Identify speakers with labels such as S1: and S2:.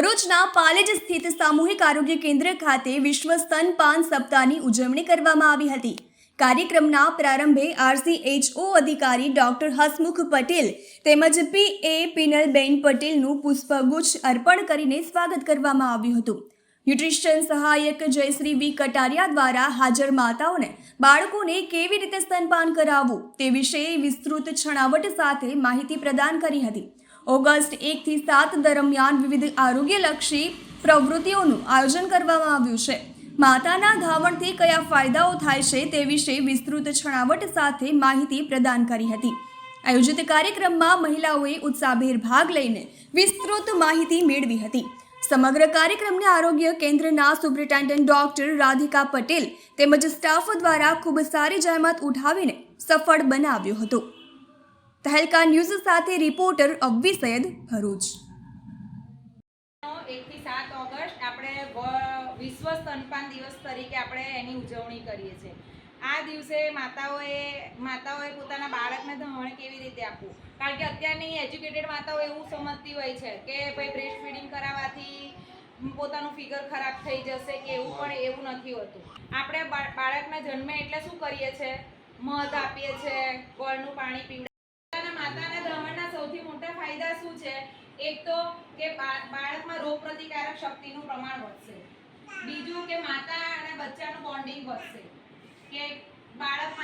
S1: ભરૂચના પાલેજ સ્થિત સામૂહિક આરોગ્ય કેન્દ્ર ખાતે વિશ્વ સ્તનપાન સપ્તાહની ઉજવણી કરવામાં આવી હતી. કાર્યક્રમના પ્રારંભે આરસીએચઓ અધિકારી ડોક્ટર હસમુખ પટેલ તેમજ પી એ પિનલબેન પટેલનું પુષ્પગુચ્છ અર્પણ કરીને સ્વાગત કરવામાં આવ્યું હતું. ન્યુટ્રિશન સહાયક જયશ્રી વી કટારિયા દ્વારા હાજર માતાઓને બાળકોને કેવી રીતે સ્તનપાન કરાવવું તે વિશે વિસ્તૃત છણાવટ સાથે માહિતી પ્રદાન કરી હતી. ઓગસ્ટ એકથી સાત દરમિયાન વિવિધ આરોગ્યલક્ષી પ્રવૃત્તિઓનું આયોજન કરવામાં આવ્યું છે. માતાના ધાવણથી કયા ફાયદાઓ થાય છે તે વિશે વિસ્તૃત છણાવટ સાથે માહિતી પ્રદાન કરી હતી. આયોજિત કાર્યક્રમમાં મહિલાઓએ ઉત્સાહભેર ભાગ લઈને વિસ્તૃત માહિતી મેળવી હતી. સમગ્ર કાર્યક્રમને આરોગ્ય કેન્દ્રના સુપ્રિન્ટેન્ડન્ટ ડોક્ટર રાધિકા પટેલ તેમજ સ્ટાફ દ્વારા ખૂબ સારી જહેમત ઉઠાવીને સફળ બનાવ્યો હતો. તહેલકા ન્યૂઝ સાથે રિપોર્ટર અબ્બી સૈયદ ભરૂચ.
S2: વિશ્વ સ્તનપાન દિવસ તરીકે આપણે એની ઉજવણી કરીએ છીએ. આ દિવસે માતાઓએ માતાઓએ પોતાના બાળકને ધમણ કેવી રીતે આપવું? કારણ કે અત્યારની એજ્યુકેટેડ માતાઓ એવું સમજતી હોય છે કે ભાઈ બ્રેસ્ટ ફીડિંગ કરાવવાથી પોતાનું ફિગર ખરાબ થઈ જશે કે એવું પણ એવું નથી હોતું. આપણે બાળકના જન્મે એટલે શું કરીએ છીએ મધ આપીએ છીએ ગળનું પાણી પીવડાવીએ પોતાના માતાના ધમણના સૌથી મોટા ફાયદા શું છે? એક તો કે બાળકમાં રોગ પ્રતિકારક શક્તિનું પ્રમાણ વધશે. બીજું કે માતા અને બચ્ચાનું બોન્ડિંગ વધશે. કે બાળક